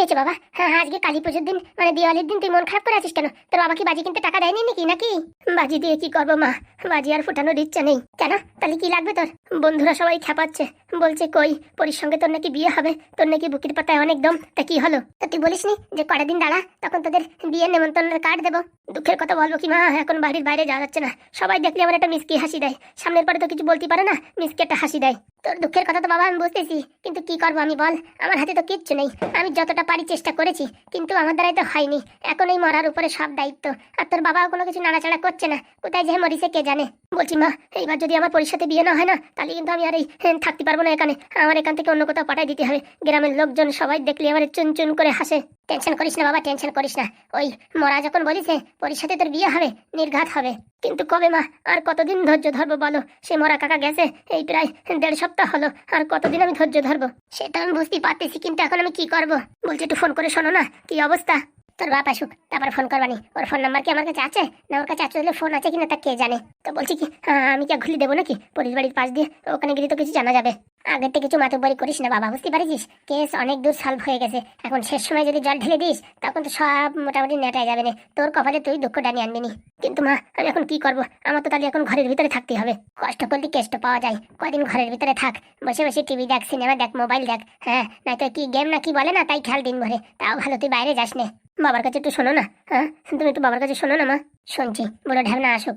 হয়েছে বাবা। হ্যাঁ হ্যাঁ, আজকে কালী পুজোর দিন মানে দিওয়ালির দিন তুই মন খারাপ করে আছিস কেন? তোর বাবা কি বাজি কিনতে টাকা দেয়নি নাকি নাকি? বাজি দিয়ে কি করব মা? বাজি আর ফুটানোর ইচ্ছা নেই। কেন? তাহলে কি লাগবে তোর? বন্ধুরা সবাই খেপাচ্ছে। বলছে, কই, পরির সঙ্গে তোর নাকি বিয়ে হবে? তোর নাকি বুকের পাতায় অনেক দম? তা কি হলো? তা তুই বলিসনি যে কটা দিন দাঁড়া, তখন তোদের বিয়ের নেমন্তন্নের কার্ড দেবো। দুঃখের কথা বলব কি মা, এখন বাড়ির বাইরে যাওয়া যাচ্ছে না। সবাই দেখলে আমার একটা মিসকি হাসি দেয়। সামনের পরে তো কিছু বলতে পারে না, মিসকি একটা হাসি দেয়। তোর দুঃখের কথা তো বাবা আমি বুঝতেছি, কিন্তু কি করব আমি বল? আমার হাতে তো কিচ্ছু নেই। আমি যতটা পারি চেষ্টা করেছি, কিন্তু আমার দ্বারাই তো হয়নি। এখন এই মরার উপরে সব দায়িত্ব। আর তোর বাবাও কোনো কিছু নাড়াচাড়া করছে না। কোথায় যে মরিছে কে জানে? বলছি, মা, এইবার যদি আমার পরিষদে বিয়ে না হয় না তাহলে কিন্তু আমি আর এই হ্যাঁ, থাকতে পারব না এখানে। আমার এখান থেকে অন্য কোথাও পাঠাই দিতে হবে। গ্রামের লোকজন সবাই দেখলে আমার চুন চুন করে হাসে। টেনশন করিস না বাবা টেনশন করিস না। ওই মরা যখন বলিছে পরিষদে তোর বিয়ে হবে নির্ঘাত হবে। কিন্তু কবে মা আর কতদিন ধৈর্য ধরবো বলো? সে মরা কাকা গেছে এই প্রায় দেড় সপ্তাহ হলো। আর কতদিন আমি ধৈর্য ধরবো? সেটা আমি বুঝতেই পারতেছি কিন্তু এখন আমি কি করব? বলছি একটু ফোন করে শোনো না কি অবস্থা? তোর বাপ আসুক, তারপর ফোন করবানি। ওর ফোন নাম্বার কি আমার কাছে আছে? না ওর কাছে আসলে ফোন আছে কিনা তা কে জানে? তো বলছি কি আমি কি ঘুলি দেবো নাকি? পুলিশ বাড়ির পাশ দিয়ে ওখানে গেলে তো কিছু জানা যাবে। আগের থেকে কিছু মাতুবারি করিস না বাবা, বুঝতে পারিস? কেস অনেক দূর সলভ হয়ে গেছে। এখন শেষ সময় যদি জল ঢেলে দিস, তখন তো সব মোটামুটি নেটায় যাবে না। তোর কপালে তুই দুঃখ ডানি আনবি নি। কিন্তু মা, আমি এখন কি করব? আমার তো তাহলে এখন ঘরের ভিতরে থাকতে হবে। কষ্ট করলে কেষ্ট পাওয়া যায়? কদিন ঘরের ভিতরে থাক। বসে বসে টিভি দেখ সিনেমা দেখ মোবাইল দেখ হ্যাঁ? নয়তো কি গেম না কি বলে না, তাই খেয়াল দিন ভরে তাও ভালো তুই বাইরে যাস নে। বাবার কাছে একটু শোনো না হ্যাঁ? তুমি একটু বাবার কাছে শোনো না মা। শুনছি ঢ্যাবনা আসুক।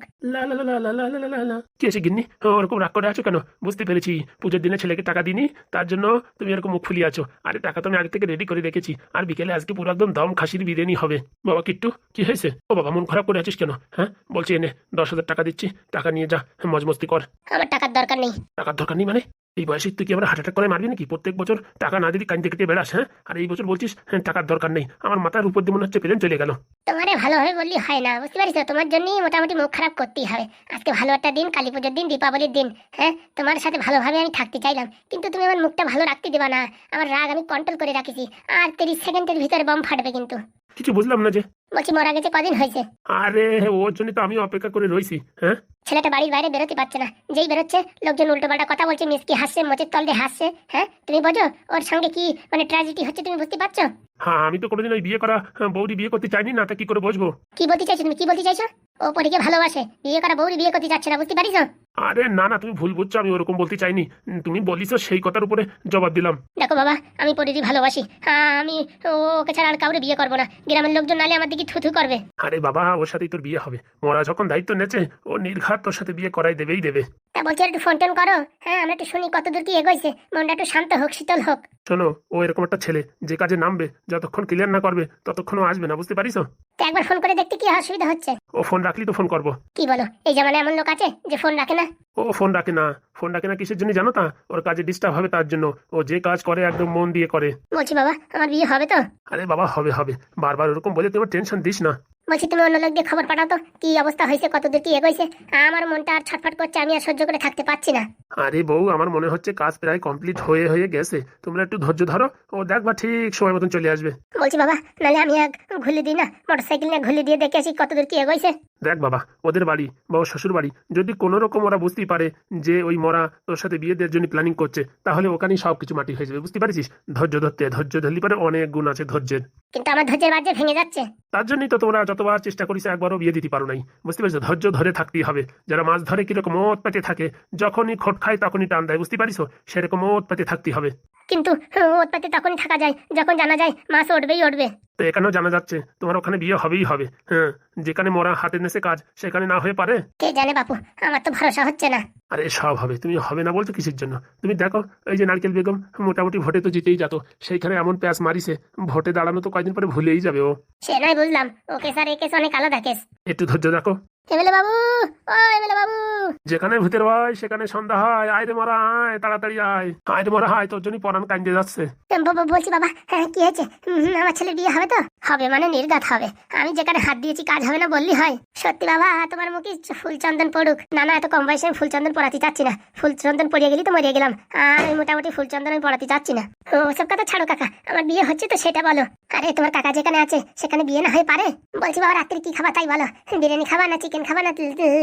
কি আছে গিন্নি? ওরকম রাগ করে আছো কেন? বুঝতে পেরেছি। পুজোর দিনে ছেলেকে টাকা দিনি তার জন্য তুমি এরকম মুখ ফুলিয়ে আছো। আরে টাকা তো আমি আগে থেকে রেডি করে রেখেছি। আর বিকেলে আজকে পুরো একদম দম খাসির বিরিয়ানি হবে। বাবা কিট্টু কি হয়েছে? ও বাবা মন খারাপ করে আছিস কেন? হ্যাঁ? বলছি এনে দশ হাজার টাকা দিচ্ছি। টাকা নিয়ে যা মজ মস্তি কর। আমার টাকার দরকার নেই। টাকার দরকার নেই মানে? এই বয়সে তুই কি আমার হার্ট অ্যাটাক করে মারবি নাকি? প্রত্যেক বছর টাকা না দিদি কাঁদতে কেটে বেড়াস হ্যাঁ? আর এই বছর বলছিস হ্যাঁ, টাকার দরকার নেই। আমার মাথার উপর দিয়ে মনে হচ্ছে প্লেন চলে গেল। তোমারে ভালোভাবে বললি হয় না বুঝতে পারিস? তোমার জন্যই মোটামুটি মুখ খারাপ করতেই হবে। আজকে ভালো একটা দিন, কালী পুজোর দিন, দীপাবলির দিন হ্যাঁ? তোমার সাথে ভালোভাবে আমি থাকতে চাইলাম। কিন্তু তুমি আমার মুখটা ভালো রাখতে দেবা না। আমার রাগ আমি কন্ট্রোল করে রাখেছি। আর তিরিশ সেকেন্ডের ভিতরে বম ফাটবে কিন্তু। কিছু বুঝলাম না যে। বলছি মরা গেছে কদিন হয়েছে? আরে ওর জন্য তো আমি অপেক্ষা করে রইছি হ্যাঁ? ছেলেটা বাড়ির বাইরে বেরোতে পারছে না। যেই বেরোচ্ছে লোকজন উল্টো পাল্টা কথা বলছে মিসকি হাসছে মোচের তল দিয়ে হাসছে হ্যাঁ? তুমি বোঝো ওর সঙ্গে কি মানে ট্র্যাজেডি হচ্ছে তুমি বুঝতে পারছ? হ্যাঁ আমি তো কোনোদিন ওই বিয়ে করা হ্যাঁ, বৌদি বিয়ে করতে চাইনি না তা কি করে বসবো কি বলতে চাইছো তুমি? কি বলতে চাইছো? ও পরীকে ভালোবাসে বিয়ে করা বউরি বিয়ে করতে চাচ্ছে না বুঝতে পারিস আরে না না তুমি ভুল বুঝছ আমি ওরকম বলতে চাইনি। তুমি বলিস সেই কথার উপরে জবাব দিলাম। দেখো বাবা আমি পরিদি ভালোবাসি হ্যাঁ আমি ওকে ছাড়া আর কাউরে বিয়ে করব না। গ্রামের লোকজন নালে আমার দিকে থুথু করবে? আরে বাবা ওর সাথেই তোর বিয়ে হবে। মোরা যখন দায়িত্ব নেছে ও নির্ঘাত তোর সাথে বিয়ে করাই দেবেই দেবে। তা বলছি একটু ফোন টোন করো। হ্যাঁ আমরা একটু শুনি কত দূর কি এগোইছে। মনটা একটু শান্ত হোক শীতল হোক। শোনো ও এরকম একটা ছেলে যে কাজে নামবে যতক্ষণ ক্লিয়ার না করবে ততক্ষণ ও আসবে না বুঝতে পারিস? তো একবার ফোন করে দেখতে কি অসুবিধা হচ্ছে? ও ফোন রাখলি তো ফোন করব। কি বলো এই জামানে এমন লোক আছে যে ফোন রাখে না? ও ফোন রাখে না। ফোন রাখে না কিসের জন্য জানো তা? ওর কাজে ডিস্টার্ব হবে তার জন্য। ও যে কাজ করে একদম মন দিয়ে করে। বলছি বাবা আমার বিয়ে হবে তো? আরে বাবা হবে হবে। বারবার ওরকম বলে তোমার টেনশন দিস না। বলছি তুমি অন্য লোক দিয়ে খবর পাঠাও তো কি অবস্থা হয়েছে কতদূর কি এগোইছে আমার মনটা আর ছটফট করছে আমি আর সহ্য করে থাকতে পারছি না। আরে বউ আমার মনে হচ্ছে কাজ প্রায় কমপ্লিট হয়ে হয়ে গেছে। তোমরা একটু ধৈর্য ধরো ও দেখবা ঠিক সময় মতন চলে আসবে। বলছি বাবা নাহলে আমি এক ঘুলি দিই না মোটরসাইকেল নিয়ে ঘুলি দিয়ে দেখে আসি কতদূর কি এগোইছে দেখ বাবা ওদের বাড়ি বা ওর শ্বশুর বাড়ি যদি কোনো রকম ওরা বুঝতেই পারে যে ওই মরা তোর সাথে বিয়ে দেওয়ার জন্য প্ল্যানিং করছে তাহলে ওখানেই সব কিছু মাটি হয়ে যাবে। বুঝতে পারছিস? ধৈর্য ধরতে ধৈর্য ধরলি পারে অনেক গুণ আছে ধৈর্যের। কিন্তু আমার ধৈর্যের বাজে ভেঙে যাচ্ছে। তার জন্যই তো তোমরা যতবার চেষ্টা করিস একবারও বিয়ে দিতে পারো নাই। বুঝতে পারছ? ধৈর্য ধরে থাকতেই হবে। যারা মাছ ধরে কীরকম মত পেতে থাকে যখনই খোট খায় তখনই টান দেয়। বুঝতে পারিস সেরকম মত পেতে থাকতে হবে। কিন্তু ওৎপাতে তখনই থাকা যায় যখন জানা যায় মাছ উঠবেই উঠবে। তো এখানেও জানা যাচ্ছে, তোমার ওখানে বিয়ে হবেই হবে। হ্যাঁ যেখানে মোরা হাতে নেছে কাজ, সেখানে না হয়ে পারে? কে জানে বাপু, আমার তো ভরসা হচ্ছে না। আরে সব হবে। তুমি হবে না বলছো কিসের জন্য? তুমি দেখো এই যে নারকেল বেগম মোটামুটি ভোটে তো জিতেই যেত। সেইখানে এমন প্যাস মারিছে ভোটে দাঁড়ানো তো কয়দিন পরে ভুলেই যাবে ও। সে নয় বুঝলাম। ও কেস আর এ কেস অনেক আলাদা কেস। একটু ধৈর্য দেখো এমএলএ বাবু ও এমএলএ বাবু। যেখানে ভূতের ভয় সেখানে সন্ধ্যা হয়। আয় রে মরা আয় তাড়াতাড়ি আয়। আয় রে মরা আয় তোর জন্যই পরাণ কান্দে যাচ্ছে। বলছি বাবা হ্যাঁ কি হয়েছে? আমার ছেলে বিয়ে হবে তো? হবে মানে নির্গাত হবে। আমি যেখানে হাত দিয়েছি কাজ হবে না বললি হয়। সত্যি বাবা তোমার মুখে ফুল চন্দন পড়ুক। না না এত কম বয়সে আমি ফুল চন্দন পড়াতে চাচ্ছি না। ফুল চন্দন পড়িয়ে গেলি তো মরিয়ে গেলাম। আর আমি মোটামুটি ফুল চন্দন আমি পড়াতে চাচ্ছি না। ও সব কথা ছাড়ো কাকা। আমার বিয়ে হচ্ছে তো সেটা বলো। আরে তোমার কাকা যেখানে আছে সেখানে বিয়ে না হয়ে পারে। বলছি বাবা রাত্রে কি খাবা তাই বলো। বিরিয়ানি খাবা না চিকেন খাবা না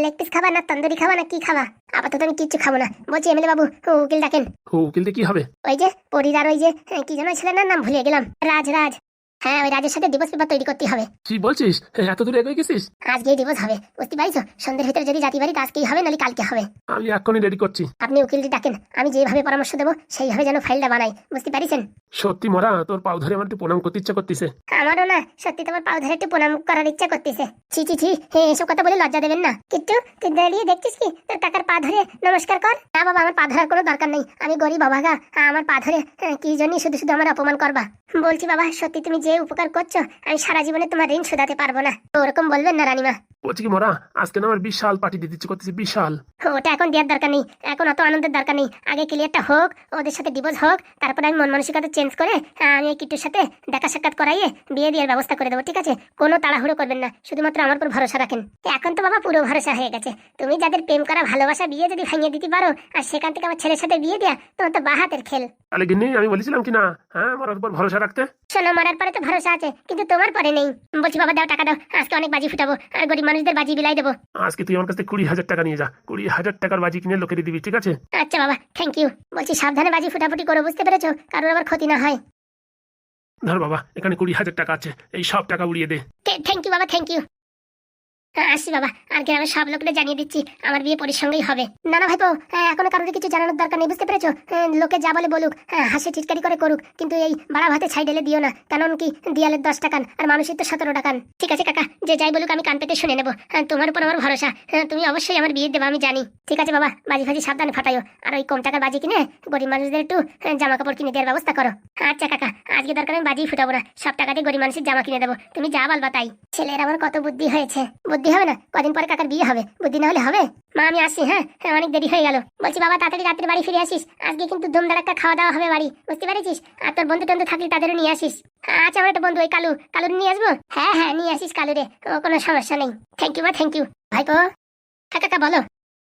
লেগ পিস খাবা না তন্দুরি খাবা না কি খাবা? আপাতত আমি কিচ্ছু খাব না। বলছি এমএলএ বাবু উকিল ডাকেন ও উকিলতে কি হবে? ওই যে পরিদার ওই যে হ্যাঁ, কি যেন ছেলের নাম ভুলে গেলাম। রাজ রাজ। হ্যাঁ ওই রাজের সাথে ডিভোর্স পেপার তৈরি করতে হবে। কি বলছিস? এত দূর এগিয়ে গেছিস? আজকেই ডিভোর্স হবে। বুঝতে পারিছো সন্ধ্যের ভিতরে যদি জাতি বাড়ি আজকেই হবে নাহলে কালকে হবে। আমি এখনই রেডি করছি। আপনি উকিলটি ডাকেন। আমি যেভাবে পরামর্শ দেবো সেইভাবে যেন ফাইলটা বানাই। বুঝতে পারিছেন? সত্যি মরা তোর পাও ধরে আমার একটু প্রণাম করতে ইচ্ছা করতেছে। আমারও না সত্যি তোমার পাও ধরে একটু প্রণাম করার ইচ্ছা করতেছে। ছি ছি ছি হে এসব কথা বলে লজ্জা দেবেন না। কিন্তু তুই দাঁড়িয়ে দেখছিস কি? তোর কাকার পা ধরে নমস্কার কর। না বাবা আমার পা ধরার কোনো দরকার নেই। আমি গরিব অভাগা। আমার পা ধরে হ্যাঁ, কি জন্য শুধু শুধু আমার অপমান করবা? বলছি বাবা সত্যি তুমি যে উপকার করছ, আমি সারা জীবনে তোমার ঋণ শোধাতে পারব না। ওরকম বলবেন না, রানীমা। বলছি কি মরা আজকে না আমার বিশাল পার্টি ইচ্ছে করতেছে বিশাল। ওটা এখন দেওয়ার দরকার নেই এখন অত আনন্দের দরকার নেই। আগে ক্লিয়ারটা হোক ওদের সাথে ডিভোর্স হোক তারপরে আমি মন মানসিকতা চেঞ্জ করে আমি এই কিটুর সাথে দেখা সাক্ষাৎ করাইয়ে বিয়ে দেওয়ার ব্যবস্থা করে দেবো ঠিক আছে? কোনো তাড়াহুড়ো করবেন না শুধুমাত্র আমার উপর ভরসা রাখেন। এখন তো বাবা পুরো ভরসা হয়ে গেছে। তুমি যাদের প্রেম করা ভালোবাসা বিয়ে যদি ভাঙিয়ে দিতে পারো আর সেখান থেকে আমার ছেলের সাথে বিয়ে দেয়া তোমার তো বাহাতের খেল। তাহলে গিন্নি আমি বলেছিলাম কি না? হ্যাঁ আমার উপর ভরসা রাখতে। শোনো মারার পরে তো ভরসা আছে কিন্তু তোমার পরে নেই। বলছি বাবা দাও টাকা দাও আজকে অনেক বাজি ফুটাবো আর গরিব মানুষদের বাজি বিলাই দেবো। আজকে তুই আমার কাছে কুড়ি হাজার টাকা নিয়ে যা। কুড়ি হাজার টাকার বাজি কিনে লোকে দিবি ঠিক আছে? আচ্ছা বাবা থ্যাংক ইউ বলছি সাবধানে বাজি ফুটাফুটি করো বুঝতে পেরেছ? কারোর আবার ক্ষতি না হয়। ধর বাবা এখানে কুড়ি হাজার টাকা আছে। এই সব টাকা উড়িয়ে দে। থ্যাংক ইউ বাবা থ্যাংক ইউ আসি বাবা আর গ্রামের সব লোকদের জানিয়ে দিচ্ছি আমার বিয়ে পরিসঙ্গেই হবে। না না ভাইপো হ্যাঁ, এখনও কারোর কিছু জানানোর দরকার নেই বুঝতে পেরেছ? হ্যাঁ, লোকে যা বলে বলুক হ্যাঁ, হাসি চিৎকারি করে করুক কিন্তু এই বাড়া ভাতে ছাই ঢেলে দিও না কারণ কি দিয়ালের দশ টাকান আর মানুষের তো সতেরো টাকান ঠিক আছে কাকা যে যাই বলুক আমি কান পেতে শুনে নেব। তোমার উপর আমার ভরসা। তুমি অবশ্যই আমার বিয়ে দেবো আমি জানি। ঠিক আছে বাবা বাজি ফাজি সাবধানে ফাটাইও। আর ওই কম টাকার বাজি কিনে গরিব মানুষদের একটু জামা কাপড় কিনে দেওয়ার ব্যবস্থা করো। আচ্ছা কাকা আজকে দরকার আমি বাজি ফুটাবো না সব টাকাতে গরিব মানুষের জামা কিনে দেবো। তুমি যা বলবা তাই। ছেলের আমার কত বুদ্ধি হয়েছে। বুদ্ধি হবে না? কদিন পরে কাকার বিয়ে হবে। বুদ্ধি না হলে হবে? মা, আমি আসি হ্যাঁ? হ্যাঁ অনেক দেরি হয়ে গেল। বলছি, বাবা, তাড়াতাড়ি রাত্রে বাড়ি ফিরে আসিস। আজকে কিন্তু ধুমধাড়াক্কা খাওয়া দাওয়া হবে বাড়ি। বুঝতে পেরেছিস? আর তোর বন্ধু টন্ধু থাকলে তাদেরও নিয়ে আসিস। আচ্ছা আমার একটা বন্ধু, ওই কালু। কালু নিয়ে আসব? হ্যাঁ হ্যাঁ নিয়ে আসিস কালু রে। ও, কোনো সমস্যা নেই। থ্যাংক ইউ মা থ্যাংক ইউ ভাইপো হ্যাঁ কাকা, বলো।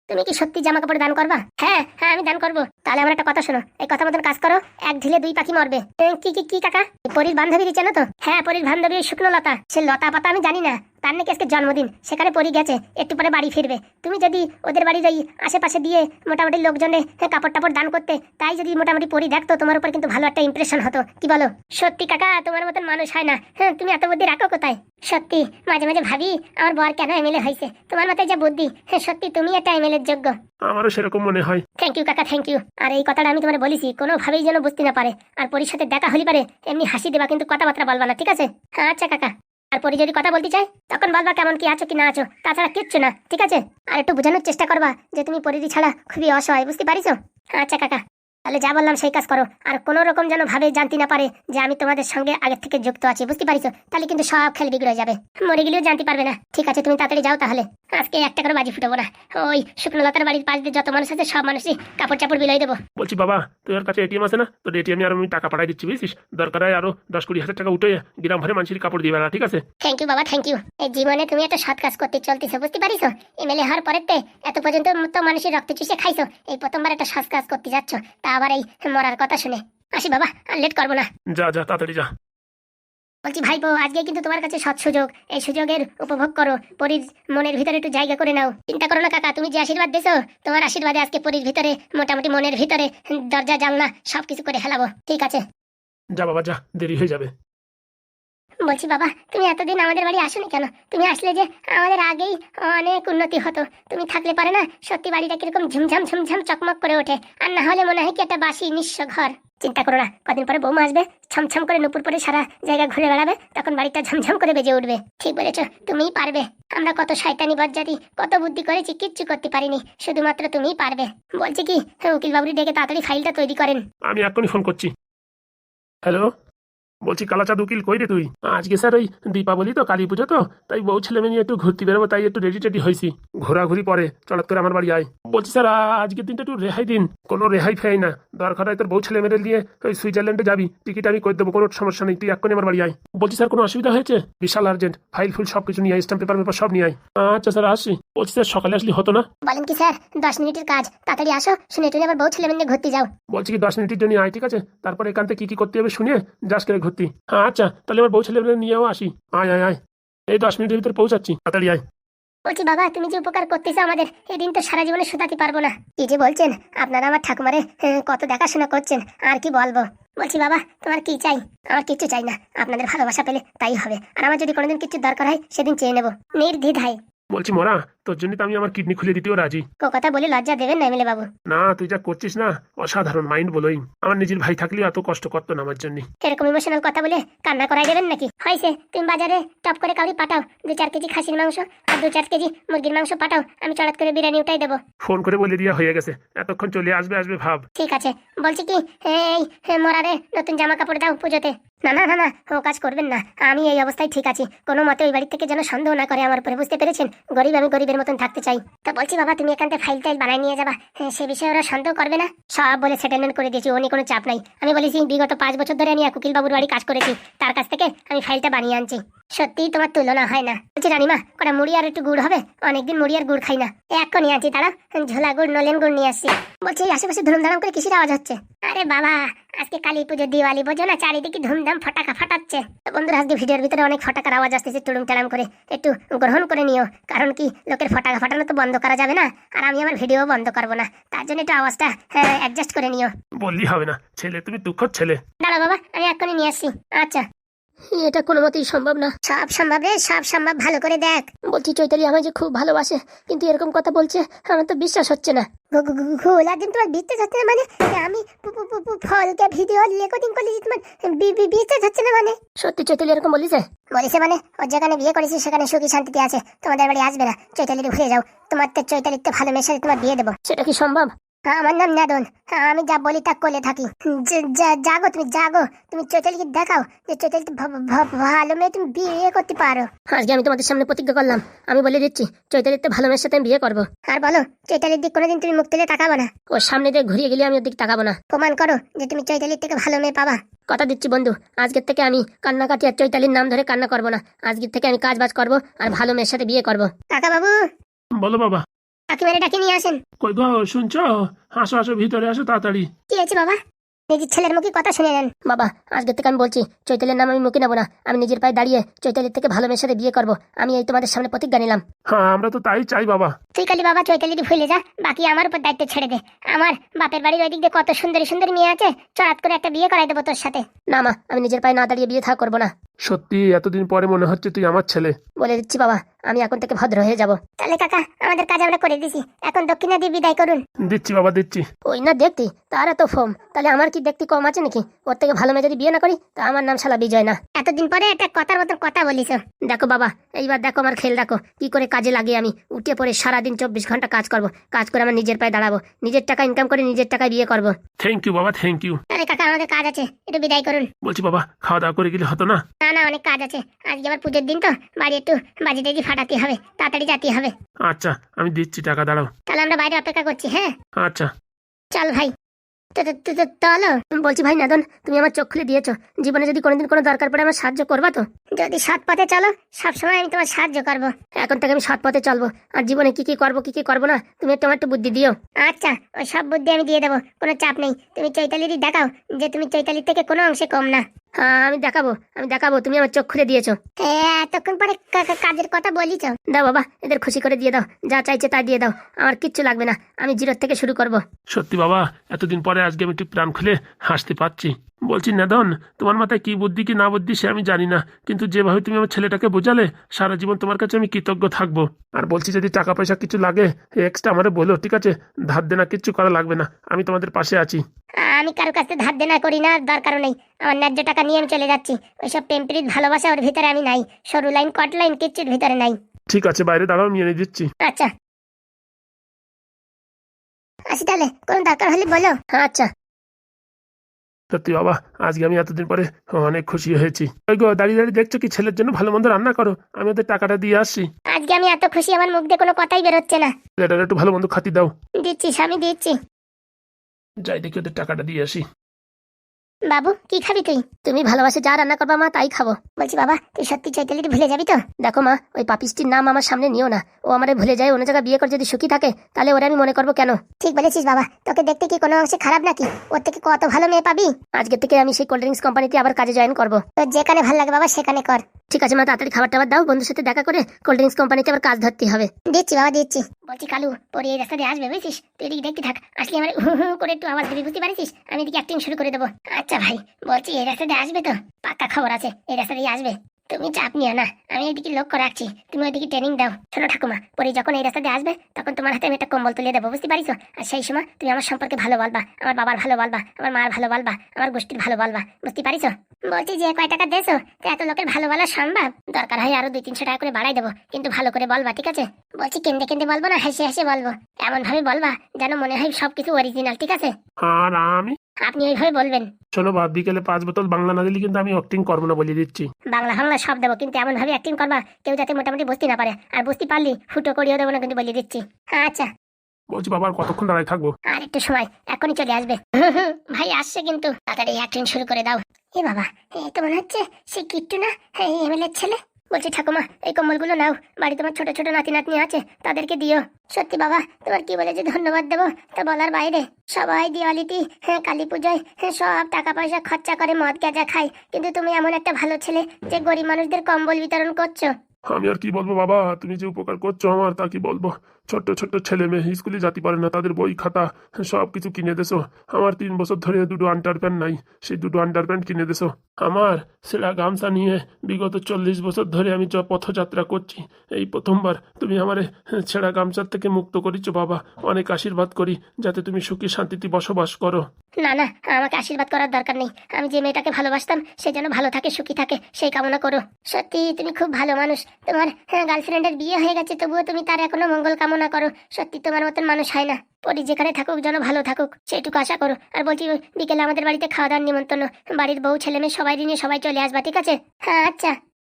তুমি কি সত্যি জামা কাপড় দান করবা? হ্যাঁ হ্যাঁ আমি দান করব। তাহলে আমার একটা কথা শোনো। এই কথা মতন কাজ করো। এক ঢিলে দুই পাখি মরবে। কি কি কি, কাকা? পরির বান্ধবী চেনো তো? হ্যাঁ পরির বান্ধবী শুকনো লতা। সে লতা পাতা আমি জানি না। তার নাকি আজকে জন্মদিন সেখানে পরি গেছে একটু পরে বাড়ি ফিরবে। তুমি যদি ওদের বাড়ির ওই আশেপাশে দিয়ে মোটামুটি লোকজনে কাপড় টাপড় দান করতে তাই যদি মোটামুটি পরি দেখতো তোমার উপর কিন্তু ভালো একটা ইমপ্রেশন হতো। কি বলো? সত্যি কাকা তোমার মতন মানুষ হয় না। হ্যাঁ তুমি এত বুদ্ধি রাখো কোথায়? সত্যি মাঝে মাঝে ভাবি আমার বর কেন এমএলএ হয়েছে? তোমার মাথায় যা বুদ্ধি হ্যাঁ সত্যি তুমি একটা এমএলএর যোগ্য। আমারও সেরকম মনে হয়। থ্যাংক ইউ কাকা থ্যাংক ইউ আর এই কথাটা আমি তোমার বলেছি কোনোভাবেই যেন বুঝতে না পারে। আর সাথে দেখা হলি পারে এমনি হাসি দেবা কিন্তু কথাবার্তা বলবা না ঠিক আছে? হ্যাঁ আচ্ছা কাকা। আর পরি যদি কথা বলতে চাই, তখন বলবা কেমন কি আছো কি না আছো, তাছাড়া কিচ্ছু না, ঠিক আছে? আর একটু বোঝানোর চেষ্টা করবা যে তুমি পরিধি ছাড়া খুবই অসহায়, বুঝতে পারিছো? আচ্ছা কাকা। তাহলে যা বললাম সেই কাজ করো। আর কোনো রকম যেন ভাবে জানতে না পারে যে আমি তোমাদের সঙ্গে আগের থেকে যুক্ত আছি বুঝতে পারিছো? তাহলে কিন্তু সব খেল বিগড়ে যাবে। মরে গেলেও জানতে পারবে না। ঠিক আছে তুমি তাড়াতাড়ি যাও তাহলে। আজকে একটা করে বাজি ফুটাবো না। ওই শুকনো লতার বাড়ির পাশ দিয়ে যত মানুষ আছে সব মানুষই কাপড় চাপড় বিলাই দেবো। বলছি বাবা তোর কাছে এটিএম আছে না? তোর এটিএম আর আমি টাকা পাঠাই দিচ্ছি বুঝছিস? দরকার হয় আরও দশ কুড়ি হাজার টাকা উঠে গ্রাম ভরে মানুষের কাপড় দিবে না ঠিক আছে? থ্যাংক ইউ বাবা থ্যাংক ইউ এই জীবনে তুমি একটা সৎ কাজ করতে চলতেছো বুঝতে পারিছো? এমএলএ হওয়ার পরেতে এত পর্যন্ত তো মানুষের রক্ত চুষে খাইছো। এই প্রথমবার একটা সৎ কাজ করতে যাচ্ছ। তা আবার এই মরার কথা শুনে। আসি বাবা আর লেট করব না। যা যা তাড়াতাড়ি যা। বলছি ভাইপো আজকে কিন্তু তোমার কাছে সৎ সুযোগ। এই সুযোগের উপভোগ করো পরীর মনের ভিতরে একটু জায়গা করে নাও। চিন্তা করো না কাকা তুমি যে আশীর্বাদ দিছো তোমার আশীর্বাদে আজকে পরীর ভিতরে মোটামুটি মনের ভিতরে দরজা জানলা সবকিছু করে হেলাবো। ঠিক আছে। যা বাবা যা দেরি হয়ে যাবে। বলছি, বাবা, তুমি এতদিন আমাদের বাড়ি আসোনি কেন? তুমি আসলে যে আমাদের আগেই অনেক উন্নতি হতো। তুমি থাকলে পারে না, সত্যি বাড়িটা কীরকম ঝুমঝাম ঝুমঝাম, চকমক করে ওঠে। আর না হলে মনে হয় কি একটা বাসি, নিঃস্ব ঘর। চিন্তা করো না, কদিন পরে বৌমা আসবে, ছমছম করে নুপুর পরে সারা জায়গা ঘুরে বেড়াবে, তখন বাড়িটা ঝমঝম করে বেজে উঠবে। ঠিক বলেছ, তুমিই পারবে। আমরা কত শয়তানি বজ্জাতি, কত বুদ্ধি করেছি কিচ্ছু করতে পারিনি, শুধুমাত্র তুমিই পারবে। বলছি কি উকিল বাবুরি ডেকে তাড়াতাড়ি ফাইলটা তৈরি করেন। আমি এখনই ফোন করছি। হ্যালো? বলছি, কালাচাঁদ উকিল, কই রে তুই? আজকে স্যার ওই দীপাবলি তো, কালী পুজো তো, তাই বউ ছেলে মেয়ে নিয়ে একটু ঘুরতে বেরোবো, তাই একটু রেডি টেডি হয়েছি। ঘোরাঘুরি পরে চলাৎ করে আমার বাড়ি আয়। বলছি, স্যার আজকের দিনটা একটু রেহাই দিন। কোনো রেহাই ফেয়াই না। দরকার হয় তোর বউ ছেলে মেয়েদের দিয়ে ওই সুইজারল্যান্ডে যাবি। টিকিট আমি করে দেবো, কোনো সমস্যা নেই, তুই এক্ষুনি আমার বাড়ি আয়। বলছি, স্যার, কোনো অসুবিধা হয়েছে? বিশাল আর্জেন্ট ফাইল ফুল সব কিছু নিয়ে আয় স্ট্যাম্প পেপার পেপার সব নিয়ে আয়। আচ্ছা স্যার, আসছি। বলছি স্যার সকালে আসলে হতো না। বলেন কি স্যার দশ মিনিটের কাজ। তাড়াতাড়ি আসো শুনে টুনে আবার বউ ছেলে মেয়ে ঘুরতে যাও। বলছি কি দশ মিনিটের জন্য আয় ঠিক আছে? তারপরে এখান থেকে কি কি করতে হবে শুনিয়ে যাস করে ঘুরতি। হ্যাঁ আচ্ছা তাহলে আমার বউ ছেলে নিয়েও আসি। আয় আয় আয়। এই দশ মিনিটের ভিতরে পৌঁছাচ্ছি তাড়াতাড়ি আয়। বলছি বাবা তুমি যে উপকার করতেছো আমাদের এই দিন তো সারা জীবনে শুধাতে পারব না। কি যে বলছেন আপনারা আমার ঠাকুমারে কত দেখাশোনা করছেন আর কি বলব? বলছি বাবা তোমার কি চাই? আমার কিচ্ছু চাই না। আপনাদের ভালোবাসা পেলে তাই হবে। আর আমার যদি কোনোদিন কিছু দরকার হয় সেদিন চেয়ে নেব। নির্দ্বিধায়। বলছি মরা তোর জন্য তো আমি আমার কিডনি খুলে দিতেও রাজি। কো কথা বলে লজ্জা দেবেন না এমএলএ বাবু। না তুই যা করছিস না অসাধারণ মাইন্ড বলোই আমার নিজের ভাই থাকলে এত কষ্ট করতো না আমার জন্য। এরকম ইমোশনাল কথা বলে কান্না করাই দেবেন নাকি? হয়েছে তুমি বাজারে টপ করে কাউরি পাঠাও দু চার কেজি খাসির মাংস আর দু চার কেজি মুরগির মাংস পাঠাও আমি চড়াত করে বিরিয়ানি উঠাই দেবো। ফোন করে বলে দিয়া হয়ে গেছে এতক্ষণ চলে আসবে আসবে ভাব। ঠিক আছে বলছি কি এই হে, মরারে নতুন জামা কাপড় দাও পুজোতে। না না না না ও কাজ করবেন না। আমি এই অবস্থায় ঠিক আছি। কোনো মতে ওই বাড়ি থেকে যেন সন্দেহ না করে আমার উপরে। বুঝতে পেরেছেন? গরিব আমি গরিবের মতন থাকতে চাই। তা বলছি বাবা তুমি এখান থেকে ফাইল টাইল বানায় নিয়ে যাবা। হ্যাঁ, সে বিষয়ে ওরা সন্দেহ করবে না? সব বলে সেটেলমেন্ট করে দিয়েছি উনি কোনো চাপ নাই। আমি বলেছি বিগত পাঁচ বছর ধরে আমি কুকিল বাবুর বাড়ি কাজ করেছি। তার কাছ থেকে আমি ফাইলটা বানিয়ে আনছি। সত্যিই তোমার তুলনা হয় না। বলছি রানিমা কটা মুড়ি আর একটু গুড় হবে? অনেকদিন মুড়ি আর গুড় খাই না। এখন নিয়ে আনছি তারা ঝোলা গুড় নলেন গুড় নিয়ে আসছি। বলছি এই আশেপাশে ধুমধাম করে কিসের আওয়াজ হচ্ছে? আরে বাবা আজকে কালী পুজো দিওয়ালি বোঝো না চারিদিকে ধুমধাম ফটাকা ফাটাচ্ছে। তো বন্ধুরা আজকে ভিডিওর ভিতরে অনেক ফটাকার আওয়াজ আসতেছে টুড়ুম টাড়াম করে। একটু গ্রহণ করে নিও কারণ কি লোকের ফটাকা ফাটানো তো বন্ধ করা যাবে না আর আমি আমার ভিডিও বন্ধ করব না। তার জন্য একটু আওয়াজটা অ্যাডজাস্ট করে নিও। বললি হবে না ছেলে তুমি দুঃখ ছেলে। দাঁড়া বাবা আমি এক্ষুনি নিয়ে আসছি। আচ্ছা। এটা কোনো মতেই সম্ভব না। সব সম্ভব রে সব সম্ভব ভালো করে দেখ। বলছি চৈতালি আমায় যে খুব ভালোবাসে কিন্তু এরকম কথা বলছে আমার তো বিশ্বাস হচ্ছে না। ঘোলা দিন তোমার বিশ্বাস হচ্ছে না মানে? আমি ফলকে ভিডিও রেকর্ডিং করলে তোমার বিশ্বাস হচ্ছে না মানে? সত্যি চৈতালি এরকম বলিছে? বলিছে মানে ওর যেখানে বিয়ে করেছি সেখানে সুখী শান্তিতে আছে। তোমাদের বাড়ি আসবে না। চৈতালির ঘুরে যাও। তোমার তো চৈতালির তো ভালো মেশালে তোমার বিয়ে দেবো। সেটা কি সম্ভব? আমার নাম নাদন। আমি যা বলি তা করলে থাকি। জাগো তুমি জাগো। তুমি চৈতালিকে দেখাও যে চৈতালি তো ভা- ভা- ভালো মেয়ে তুমি বিয়ে করতে পারো। আজকে আমি তোমাদের সামনে প্রতিজ্ঞা করলাম। আমি বলে দিচ্ছি, চৈতালির তো ভালো মেয়ের সাথে আমি বিয়ে করব। আর বলো, চৈতালির দিক কোনোদিন তুমি মুখ তুলে তাকাবো না? ওর সামনে দিয়ে ঘুরিয়ে গেলে আমি ওর দিক তাকাবো না। প্রমাণ করো যে তুমি চৈতালির থেকে ভালো মেয়ে পাবা। কথা দিচ্ছি বন্ধু, আজকের থেকে আমি কান্নাকাটি আর চৈতালির নাম ধরে কান্না করব না। আজকের থেকে আমি কাজ বাজ করব আর ভালো মেয়ের সাথে বিয়ে করব। কাকা বাবু বলো বাবা। কাকিমারে ডাকি নিয়ে আসেন। কই গো শুনছো? হাসো হাসো ভিতরে আসো তাড়াতাড়ি। কি হয়েছে বাবা? নিজের ছেলের মুখে কথা শুনে নেন। বাবা আজকে থেকে আমি বলছি চৈতালের নাম আমি মুখে নেব না। আমি নিজের পায়ে দাঁড়িয়ে চৈতালির থেকে ভালো মেয়ের সাথে বিয়ে করব। আমি এই তোমাদের সামনে প্রতিজ্ঞা নিলাম। হ্যাঁ আমরা তো তাই চাই বাবা। তুই কালি বাবা চৈতালিটি ভুলে যা বাকি আমার উপর দায়িত্ব ছেড়ে দে। আমার বাপের বাড়ির ওই দিক দিয়ে কত সুন্দরী সুন্দরী মেয়ে আছে চড়াত করে একটা বিয়ে করাই দেবো তোর সাথে। না মা আমি নিজের পায়ে না দাঁড়িয়ে বিয়ে থা করব না। সত্যি এতদিন পরে মনে হচ্ছে তুই আমার ছেলে। বলে দিচ্ছি বাবা আমি এখন থেকে ভদ্র হয়ে যাব। তাহলে কাকা আমাদের কাজ আমরা করে দিছি। এখন দক্ষিণা দিয়ে বিদায় করুন। দিচ্ছি বাবা দিচ্ছি। ওই না দেখতি তারা তো ফোম। তাহলে আমার কি দেখতে কম আছে নাকি? ওর থেকে ভালো মেয়ে যদি বিয়ে না করি তা আমার নাম শালা বিজয় না। এতদিন পরে একটা কথার মতন কথা বলিস। দেখো বাবা এইবার দেখো আমার খেল দেখো কি করে কাজে লাগিয়ে আমি উঠে পড়ে সারাদিন চব্বিশ ঘণ্টা কাজ করব। কাজ করে আমার নিজের পায়ে দাঁড়াবো। নিজের টাকা ইনকাম করে নিজের টাকায় বিয়ে করব। থ্যাংক ইউ বাবা থ্যাংক ইউ আরে কাকা আমাদের কাজ আছে। একটু বিদায় করুন। বলছি বাবা খাওয়া দাওয়া করে গেলে হতো না? না না অনেক কাজ আছে। আজকে আবার পুজোর দিন তো বাড়ি একটু বাজি টাজি ফাটাতে হবে তাড়াতাড়ি যেতে হবে। আচ্ছা আমি দিচ্ছি টাকা দাঁড়াও। তাহলে আমরা বাইরে অপেক্ষা করছি হ্যাঁ? আচ্ছা। চল ভাই। তো তো- তো- তো- চলো। বলছি ভাই নাদন তুমি আমার চোখ খুলে দিয়েছ। জীবনে যদি কোনোদিন কোনো দরকার পড়ে আমার সাহায্য করবা তো? যদি সৎ পথে চলো সবসময় আমি তোমার সাহায্য করব। এখন থেকে আমি সৎ পথে চলবো। আর জীবনে কি কি করব কি কি করব না তুমি একটু আমার একটু বুদ্ধি দিও। আচ্ছা ওই সব বুদ্ধি আমি দিয়ে দেবো কোনো চাপ নেই। তুমি চৈতালিরই দেখাও যে তুমি চৈতালির থেকে কোনো অংশে কম না। হ্যাঁ আমি দেখাবো আমি দেখাবো তুমি আমার চোখ খুলে দিয়েছ। এতক্ষণ পরে কাজের কথা বলিছ? দাও বাবা এদের খুশি করে দিয়ে দাও যা চাইছে তা দিয়ে দাও আমার কিচ্ছু লাগবে না আমি জিরোর থেকে শুরু করব। সত্যি বাবা এতদিন পরে আজকে আমি একটু প্রাণ খুলে হাসতে পারছি বলছি নেদন তোমার মাথায় কি বুদ্ধি কি না বুদ্ধি সে আমি জানি না কিন্তু যেভাবে তুমি আমার ছেলেটাকে বোঝালে সারা জীবন তোমার কাছে আমি কৃতজ্ঞ থাকব। আর বলছি যদি টাকা পয়সা কিছু লাগে এক্সট্রা আমারে বলো ঠিক আছে? ধার দেনা কিচ্ছু করা লাগবে না আমি তোমাদের পাশে আছি। আমি কারও কাছে ধার দেনা করি না দরকারও নেই। আমার ন্যায্য টাকা নিয়ে আমি চলে যাচ্ছি। ওইসব টেম্পারিট ভালোবাসা ওর ভিতরে আমি নাই। সরু লাইন কট লাইন কিচ্ছুর ভিতরে নাই। ঠিক আছে বাইরে দাঁড়াও আমি এনে দিচ্ছি। আচ্ছা। আসি তাহলে কোনো দরকার হলে বলো। আচ্ছা। সত্যি বাবা আজকে আমি এতদিন পরে অনেক খুশি হয়েছি। ওই গো দাঁড়িয়ে দাঁড়িয়ে দেখছ কি ছেলের জন্য ভালো মন্দ রান্না করো। আমি ওদের টাকাটা দিয়ে আসছি আজকে আমি এত খুশি আমার মুখ দিয়ে কোনো কথাই বেরোচ্ছে না। এটা একটু ভালো মন্দ খাতি দাও। দিচ্ছি স্বামী দিচ্ছি। যাই দেখি ওদের টাকাটা দিয়ে আসি। বাবু কি খাবি তুই? তুমি ভালোবাসে যা রান্না করবা মা তাই খাব। বলছি বাবা তুই সত্যি চৈতালিটি ভুলে যাবি তো? দেখো মা ওই পাপিষ্টির নাম আমার সামনে নিও না। ও আমারে ভুলে যায় অন্য জায়গায় বিয়ে করে যদি সুখী থাকে তাহলে ওরা আমি মনে করব কেন? ঠিক বলেছিস বাবা তোকে দেখতে কি কোনো অংশে খারাপ নাকি? ওর থেকে কত ভালো মেয়ে পাবি? আজকে থেকে আমি সেই কোল্ড ড্রিঙ্কস কোম্পানিতে আবার কাজে জয়েন করব। তো যেখানে ভালো লাগে বাবা সেখানে কর। ঠিক আছে মা তাড়াতাড়ি খাবার টাবার দাও বন্ধুর সাথে দেখা করে কোল্ড ড্রিঙ্কস কোম্পানিতে আবার কাজ ধরতে হবে। দিচ্ছি বাবা দিচ্ছি। বলছি কালু পরে এই রাস্তা দিয়ে আসবে বুঝছিস? তুই এদিকে দেখতে থাক আসলে আমার হু হু করে একটু আওয়াজ দিবি বুঝতে পারিস আমি এদিকে অ্যাক্টিং শুরু করে দেবো। আচ্ছা ভাই বলছি এই রাস্তা দিয়ে আসবে তো? পাক্কা খবর আছে এই রাস্তা দিয়ে আসবে। তুমি চাপ নিও না, আমি এদিকে লক্ষ্য রাখছি। তুমি ওইদিকে ট্রেনিং দাও। শোনো ঠাকুমা, পরে যখন এই রাস্তা দিয়ে আসবে, তখন তোমার হাতে আমি একটা কম্বল তুলে দেবো, বুঝতে পারিস আর সেই সময় তুমি আমার সম্পর্কে ভালো বলবা, আমার বাবার ভালো বলবা, আমার মার ভালো বলবা, আমার গোষ্ঠীর ভালো বলবা, বুঝতে পারিস বলছি যে কয় টাকা দেছো? তো এত লোকের ভালো বলা সম্ভব? দরকার হয় আরও দুই তিনশো টাকা করে বাড়াই দেবো, কিন্তু ভালো করে বলবা, ঠিক আছে? বলছি কেন্দে কেন্দে বলব না, হেসে হেসে বলব। এমন ভাবে বলবা, যেন মনে হয় সবকিছু অরিজিনাল ঠিক আছে? আর আমি? আপনি ওইভাবে বলবেন। শোনো বা বিকেলে পাঁচ বোতল বাংলা না দিলে কিন্তু আমি অ্যাক্টিং করব না বলে দিচ্ছি। বাংলা বাংলা সব দেবো কিন্তু এমন ভাবে অ্যাক্টিং করবা কেউ যাতে মোটামুটি বুঝতে না পারে। আর বুঝতে পারলি ফুটো করিয়ে দেবো না কিন্তু বলে দিচ্ছি। আচ্ছা। বলছি বাবা কতক্ষণ দাঁড়ায় থাকব? আর একটু সময় এখনই চলে আসবে। ভাই আসছে কিন্তু। তাড়াতাড়ি অ্যাক্টিং শুরু করে দাও। এ বাবা এই তো মনে হচ্ছে সে কিট্টু না? এই এমএলএর ছেলে? বলছি, ঠাকুমা, এই কম্বলগুলো নাও। বাড়ি তোমার ছোট ছোট নাতি নাতনি আছে, তাদেরকে দিও। সত্যি বাবা, তোমার কি বলে যে ধন্যবাদ দেবো, তা বলার বাইরে। সবাই দিওয়ালিতে হ্যাঁ কালী পুজোয় হ্যাঁ সব টাকা পয়সা খরচা করে মদ গাঁজা খায়। কিন্তু তুমি এমন একটা ভালো ছেলে যে গরিব মানুষদের কম্বল বিতরণ করছ। আমি আর কি বলব বাবা, তুমি যে উপকার করছ আমার, তা কি বলব? ছোট্ট ছোট্ট ছেলে মেয়ে স্কুলে যেতে পারে না, তাদের বই খাতা সব কিছু কিনে দেছো। আমার তিন বছর ধরে দুটো আন্ডার প্যান্ট নাই, সেই দুটো আন্ডার প্যান্ট কিনে দেছো। আমার সেরা গামছা নিয়ে বিগত চল্লিশ বছর ধরে আমি পথযাত্রা করছি। এই প্রথমবার তুমি আমার ছেঁড়া গামছার থেকে মুক্ত করেছ, বাবা। অনেক আশীর্বাদ করি, যাতে তুমি সুখী শান্তিতে বসবাস করো। না না, আমাকে আশীর্বাদ করার দরকার নেই। আমি যে মেয়েটাকে ভালোবাসতাম, সে যেন ভালো থাকে, সুখী থাকে, সেই কামনা করো। সত্যি, তুমি খুব ভালো মানুষ। তোমার গার্লফ্রেন্ডের বিয়ে হয়ে গেছে, তবুও তুমি তার এখনও মঙ্গল কামনা করো, সত্যি তোমার মতন মানুষ হয় না। পরি যেখানে থাকুক, যেন ভালো থাকুক সেটুকু আশা করো। আর বলছি, বিকেলে আমাদের বাড়িতে খাওয়া দাওয়ার নিমন্ত্রণ। বাড়ির বউ, ছেলে মেয়ে সবাই নিয়ে সবাই চলে আসবা, ঠিক আছে? হ্যাঁ আচ্ছা।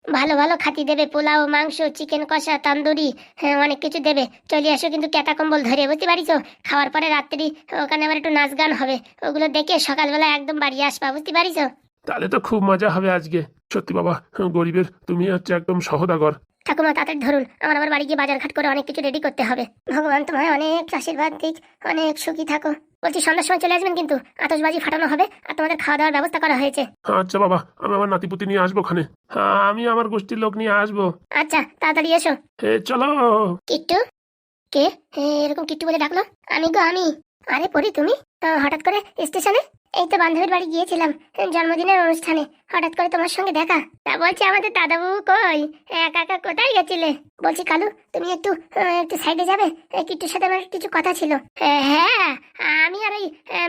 ভালো ভালো খাতি দেবে, পোলাও, মাংস, চিকেন কষা, তান্দুরি হ্যাঁ অনেক কিছু দেবে। চলে আসো কিন্তু ক্যাটা কম্বল ধরে, বুঝতে পারিছো? খাওয়ার পরে রাত্রি, ওখানে আবার একটু নাচ গান হবে। ওগুলো দেখে সকালবেলা একদম বাড়ি আসবা, বুঝতে পারিছো? তাহলে তো খুব মজা হবে আজকে। সত্যি বাবা, গরিবের, তুমি হচ্ছে একদম সহদাগর। ঠাকুমা তাড়াতাড়ি ধরুন। আমার আবার বাড়ি গিয়ে বাজার ঘাট করে অনেক কিছু রেডি করতে হবে। ভগবান তোমায় অনেক আশীর্বাদ দিক অনেক সুখী থাকো। বলছি সন্ধ্যার সময় চলে আসবেন কিন্তু? আতশবাজি ফাটানো হবে আর তোমাদের খাওয়া দাওয়ার ব্যবস্থা করা হয়েছে। আচ্ছা বাবা আমি আমার নাতিপুতি নিয়ে আসব ওখানে। হ্যাঁ আমি আমার গোষ্ঠীর লোক নিয়ে আসব। আচ্ছা তাড়াতাড়ি এসো। চলো। কিট্টু? কে? এরকম কিট্টু বলে ডাকলো? আমি গো আমি। আরে পরি তুমি? হঠাৎ করে স্টেশনে? এই তো বান্ধবীর বাড়ি গিয়েছিলাম জন্মদিনের অনুষ্ঠানে। হঠাৎ করে তোমার সঙ্গে দেখা। তা বলছি আমাদের দাদাবাবু কই? একা একা কোথায় গেছিলে? বলছি কালু তুমি একটু একটু সাইডে যাবে? কিট্টুর সাথে আমার কিছু কথা ছিল। হ্যাঁ, হ্যাঁ আমি আর ওই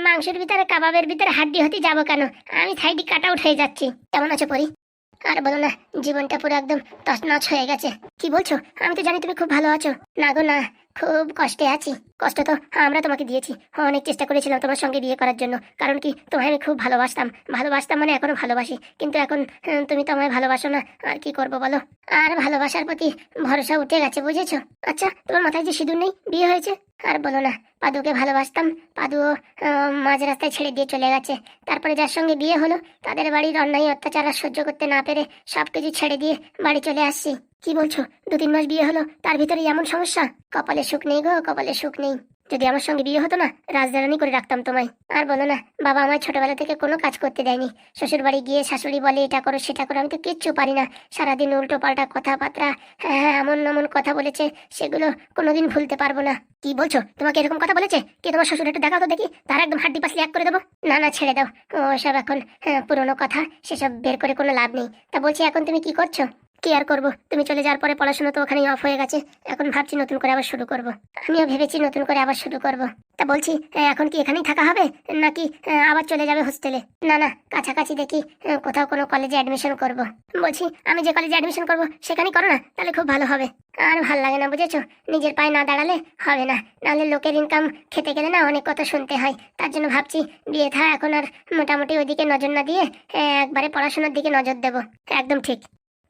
মাংসের ভিতরে কাবাবের ভিতরে হাড্ডি হতে যাব কেন? আমি সাইডে কাটা উঠে যাচ্ছি। কেমন আছো পরি? আর বলো না, জীবনটা পুরো একদম তছনছ হয়ে গেছে। কি বলছো? আমি তো জানি তুমি খুব ভালো আছো। না গো, না, খুব কষ্টে আছি। কষ্ট তো আমরা তোমাকে দিয়েছি। অনেক চেষ্টা করেছিলাম তোমার সঙ্গে বিয়ে করার জন্য। কারণ কি, তোমায় আমি খুব ভালোবাসতাম। ভালোবাসতাম মানে এখনও ভালোবাসি। কিন্তু এখন তুমি তো আমায় ভালোবাসো না। আর কি করব বলো? আর ভালোবাসার প্রতি ভরসা উঠে গেছে, বুঝেছ? আচ্ছা তোমার মাথায় যে সিঁদুর নেই? বিয়ে হয়েছে? আর বলো না, পাদুকে ভালোবাসতাম। পাদু মাঝ রাস্তায় ছেড়ে দিয়ে চলে গেছে। তারপরে যার সঙ্গে বিয়ে হলো, তাদের বাড়ির অন্যায় অত্যাচার আর সহ্য করতে না পেরে সব কিছু ছেড়ে দিয়ে বাড়ি চলে আসছি। কি বলছো দু তিন মাস বিয়ে হলো, তার ভিতরে এমন সমস্যা? কপালে সুখ নেই গো, কপালে সুখ নেই। যদি আমার সঙ্গে বিয়ে হতো না রাজধানী করে রাখতাম তোমায়। আর বলো না বাবা আমায় ছোটবেলা থেকে কোনো কাজ করতে দেয়নি। শ্বশুর বাড়ি গিয়ে শাশুড়ি বলে এটা করো সেটা করো আমি তো কিচ্ছু পারি না। সারাদিন উল্টো পাল্টা কথাবার্তা হ্যাঁ হ্যাঁ এমন এমন কথা বলেছে সেগুলো কোনোদিন ভুলতে পারব না। কি বলছো? তোমাকে এরকম কথা বলেছে? কে তোমার শ্বশুর একটু দেখাও তো দেখি। তার একদম হাড্ডি পাসলি এক করে দেবো। না না ছেড়ে দাও। ওসব এখন হ্যাঁ, পুরোনো কথা সেসব বের করে কোনো লাভ নেই। তা বলছি এখন তুমি কি করছ? কি আর করব? তুমি চলে যাওয়ার পরে পড়াশোনা তো ওখানেই অফ হয়ে গেছে। এখন ভাবছি নতুন করে আবার শুরু করব। আমিও ভেবেছি নতুন করে আবার শুরু করব। তা বলছি এখন কি এখানেই থাকা হবে? নাকি আবার চলে যাবে হোস্টেলে না না, কাছাকাছি দেখি কোথাও কোনো কলেজে অ্যাডমিশন করব। বলছি, আমি যে কলেজে অ্যাডমিশন করব সেখানেই করো না, তাহলে খুব ভালো হবে। আর ভালো লাগে না, বুঝেছ? নিজের পায়ে না দাঁড়ালে হবে না। নাহলে লোকের ইনকাম খেতে গেলে না অনেক কথা শুনতে হয়। তার জন্য ভাবছি, বিয়ে থা, এখন আর মোটামুটি ওইদিকে নজর না দিয়ে একবারে পড়াশোনার দিকে নজর দেবো। একদম ঠিক।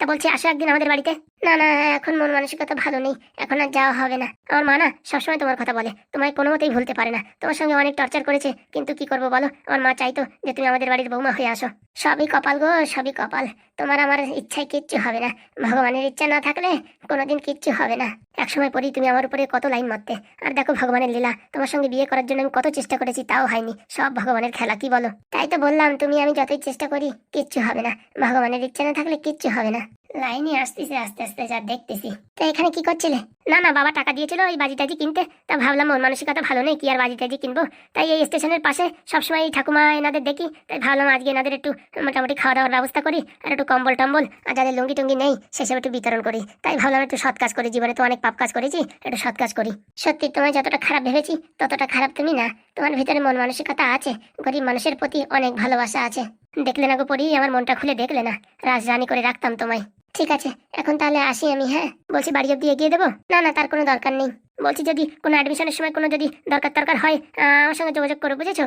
তা বলছি, আসো একদিন আমাদের বাড়িতে। না না, এখন মন মানসিকতা ভালো নেই। এখন আর যাওয়া হবে না। আমার মা না সবসময় তোমার কথা বলে। তোমায় কোনো মতেই ভুলতে পারে না। তোমার সঙ্গে অনেক টর্চার করেছে। কিন্তু কি করব বলো? আমার মা চাইতো যে তুমি আমাদের বাড়ির বৌমা হয়ে আসো। সবই কপাল গো, সবই কপাল। তোমার আমার ইচ্ছায় কিচ্ছু হবে না। ভগবানের ইচ্ছা না থাকলে কোনোদিন কিচ্ছু হবে না। একসময় পরেই তুমি আমার উপরে কত লাইন মারতে। আর দেখো ভগবানের লীলা, তোমার সঙ্গে বিয়ে করার জন্য আমি কত চেষ্টা করেছি, তাও হয়নি। সব ভগবানের খেলা, কি বলো? তাই তো বললাম, তুমি আমি যতই চেষ্টা করি, কিচ্ছু হবে না। ভগবানের ইচ্ছা না থাকলে কিচ্ছু হবে না। লাইনে আসতেছে, আস্তে আস্তে যা, দেখতেছি। তো এখানে কি করছিলে? না না, বাবা টাকা দিয়েছিল ওই বাজি টাজি কিনতে। তা ভাবলাম মন মানসিকতা ভালো নেই, কি আর বাজি টাজি কিনবো? তাই এই স্টেশনের পাশে সবসময় এই ঠাকুমা এনাদের দেখি। তাই ভাবলাম আজকে এনাদের একটু মোটামুটি খাওয়া দাওয়ার ব্যবস্থা করি আর একটু কম্বল টম্বল। আর যাদের লুঙ্গি টুঙ্গি নেই, সেসব একটু বিতরণ করি। তাই ভাবলাম একটু সৎ কাজ করি, জীবনে তো অনেক পাপ কাজ করেছি, একটু সৎ কাজ করি। সত্যি, তোমায় যতটা খারাপ ভেবেছি, ততটা খারাপ তুমি না। তোমার ভিতরে মন মানসিকতা আছে, গরিব মানুষের প্রতি অনেক ভালোবাসা আছে। দেখলে না গো পরি, আমার মনটা খুলে দেখলে না। রাজরানি করে রাখতাম তোমায়। ঠিক আছে, এখন তাহলে আসি আমি হ্যাঁ? বলছি বাড়ি অব্দি এগিয়ে দেবো? না না, তার কোনো দরকার নেই। বলছি যদি কোনো অ্যাডমিশনের সময় কোনো যদি দরকার দরকার হয় আমার সঙ্গে যোগাযোগ করো, বুঝেছ?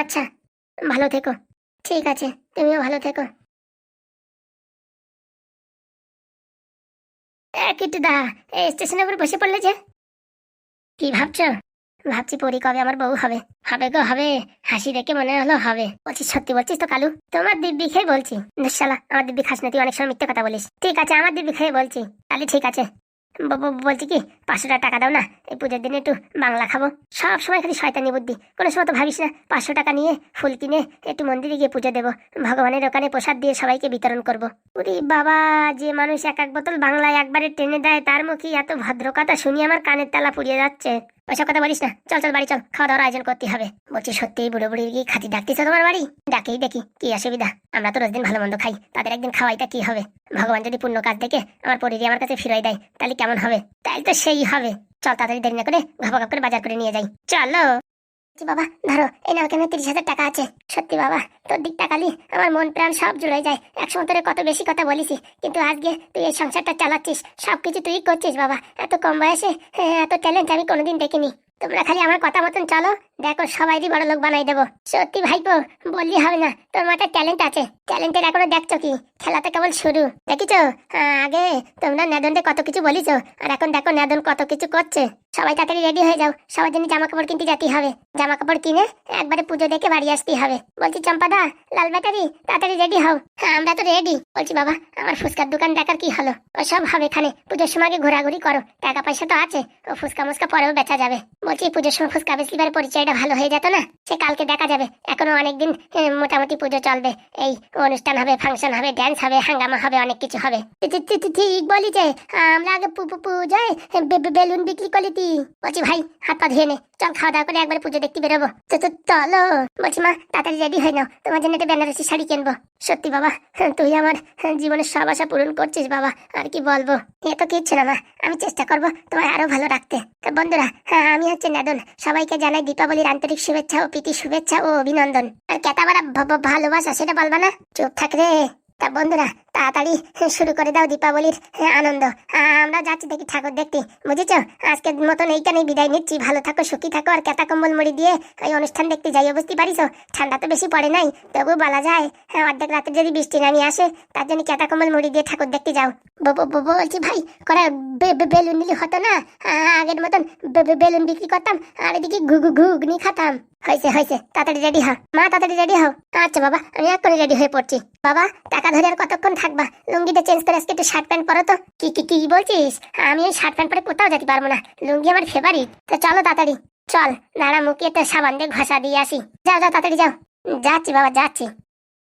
আচ্ছা ভালো থেকো। ঠিক আছে, তুমিও ভালো থেকো। কিট্টু দা এই স্টেশনের উপর বসে পড়লে যে? কি ভাবছ? ভাবছি পরি কবে আমার বউ হবে। হবে গো, হবে। হাসি দেখে মনে হলো হবে। বলছি, সত্যি বলছিস তো কালু? তোমার দিব্যি খেয়ে বলছি। নিশ্চালা আমার দিব্যি খাস না, তুই অনেক সময় মিথ্যে কথা বলিস। ঠিক আছে, আমার দিব্যি খেয়ে বলছি। তাহলে ঠিক আছে। বলছি কি, পাঁচশো টাকা দাও না, এই পুজোর দিনে একটু বাংলা খাব। সব সময় খালি শয়তানি বুদ্ধি। কোনো সময় তো ভাবিস না, পাঁচশো টাকা নিয়ে ফুল কিনে একটু মন্দিরে গিয়ে পুজো দেবো। ভগবানের ওখানে প্রসাদ দিয়ে সবাইকে বিতরণ করব। উরি বাবা, যে মানুষ এক এক বোতল বাংলায় একবারে টেনে দেয়, তার মুখে এত ভদ্র কথা শুনি আমার কানের তালা পুড়িয়ে যাচ্ছে। ওইসব কথা বলিস না। চল চল, বাড়ি চল। খাওয়া দাওয়ার আয়োজন করতে হবে। বলছি সত্যি বুড়ো বুড়ির কি খাতি ডাকতেছ তোমার বাড়ি? ডাকেই দেখি, কি অসুবিধা। আমরা তো রোজদিন ভালো মন্দ খাই। তাদের একদিন খাওয়াইটা কি হবে? ভগবান যদি পূর্ণ কাজ দেখে আমার পরিধি আমার কাছে ফিরাই দেয়, তাহলে কেমন হবে? তাই তো সেই হবে। চল তাড়াতাড়ি দেরি না করে ঘাপা ঘাপ করে বাজার করে নিয়ে যাই। চলো। বাবা ধরো এই নাও কেন তিরিশ হাজার টাকা আছে। সত্যি বাবা তোর দিক তাকালি আমার মন প্রাণ সব জুড়ে যায়। একসময় তোরে কত বেশি কথা বলিস কিন্তু আজকে তুই এই সংসারটা চালাচ্ছিস সব কিছু তুই করছিস বাবা। এত কম বয়সে হ্যাঁ, এত ট্যালেন্ট আমি কোনোদিন দেখিনি। তোমরা খালি আমার কথা মতন চলো দেখো সবাইরই বড় লোক বানাই দেবো। সত্যি ভাইপো বললি হবে না। তোর মাথায় ট্যালেন্ট আছে। ট্যালেন্টের এখনও দেখছ কি? খেলা তো কেবল শুরু। দেখিছো? হ্যাঁ, আগে তোমরা নেদনকে কত কিছু বলিছো আর এখন দেখো নেদন কত কিছু করছে। সবাই তাড়াতাড়ি রেডি হয়ে যাও। সবার জন্য জামা কাপড় কিনতে যেতে হবে। জামা কাপড় কিনে একবারে পুজো দেখে বাড়ি আসতে হবে। বলছি চম্পাদা লাল ব্যাটারি তাড়াতাড়ি রেডি হও। হ্যাঁ আমরা তো রেডি বলছি বাবা আমার ফুচকার দোকান দেখার কি হলো? ও সব হবে এখানে। পুজোর সময় ঘোরাঘুরি করো। টাকা পয়সা তো আছে। ও ফুচকা মুচকা পরেও বেচা যাবে। বলছি পুজোর সময় ফুচকা বেশলিবার পরিচয়টা ভালো হয়ে যেত না, সে কালকে দেখা যাবে। এখনও অনেকদিন মোটামুটি পুজো চলবে। এই অনুষ্ঠান হবে ফাংশন হবে ড্যান্স হবে, হাঙ্গামা হবে, অনেক কিছু হবে। ঠিক বলি যে আমরা আগে পুজোয় বেলুন বিক্রি করি তুই বলছি ভাই, হাত পা ধুয়ে নে। চল খাওয়া দাওয়া করে একবার পুজো দেখতে বেরোবো। তো তো, চলো। বলছি, মা, তাড়াতাড়ি রেডি হয়ে নাও। তোমার জন্য একটা বেনারসি শাড়ি কিনবো। সত্যি, বাবা তুই আমার জীবনের সব আশা পূরণ করছিস, বাবা। আর কি বলব? এ তো কিচ্ছু না, মা। আমি চেষ্টা করব তোমার আরও ভালো রাখতে। তো, বন্ধুরা হ্যাঁ আমি হচ্ছে নেদন। সবাইকে জানাই দীপাবলির আন্তরিক শুভেচ্ছা ও প্রীতি শুভেচ্ছা ও অভিনন্দন। আর কেতাবারা ভালোবাসা, সেটা বলবা না? চুপ থাক রে। তা, বন্ধুরা তাড়াতাড়ি শুরু করে দাও দীপাবলির আনন্দ। আমরা যাচ্ছি দেখি ঠাকুর দেখতে। বুঝেছ? আজকের মতন এইখানেই বিদায় নিচ্ছি। ভালো থাকো, সুখী থাকো আর কেতা কম্বল মুড়ি দিয়ে এই অনুষ্ঠান দেখতে যাই বুঝতে পারিস? ঠান্ডা তো বেশি পড়ে নাই তবু বলা যায় হ্যাঁ অর্ধেক রাতে যদি বৃষ্টি নামিয়ে আসে, তার জন্য কেতা কম্বল মুড়ি দিয়ে ঠাকুর দেখতে যাও। বলছি ভাই, করা বেলুন নিলে হতো না? আগের মতন বেলুন বিক্রি করতাম, আর এদিকে ঘু ঘু, ঘুগনি খাতাম। হয়েছে হয়েছে, তাড়াতাড়ি রেডি হও। মা, তাড়াতাড়ি রেডি হও। আচ্ছা বাবা, আমি এক্ষুনি রেডি হয়ে পড়ছি। বাবা, টাকা ধরে আর কতক্ষণ থাকবা। লুঙ্গিটা চেঞ্জ করে আজকে একটু শার্ট প্যান্ট পরো তো। কি কি কি বলছিস? আমি ওই শার্ট প্যান্ট পরে কোথাও যেতে পারব না। লুঙ্গি আমার ফেভারিট তো চলো তাড়াতাড়ি। চল, নাড়া মুখে একটা সাবান দিয়ে ঘষা দিয়ে আসি। যাও যাও, তাড়াতাড়ি যাও। যাচ্ছি বাবা, যাচ্ছি।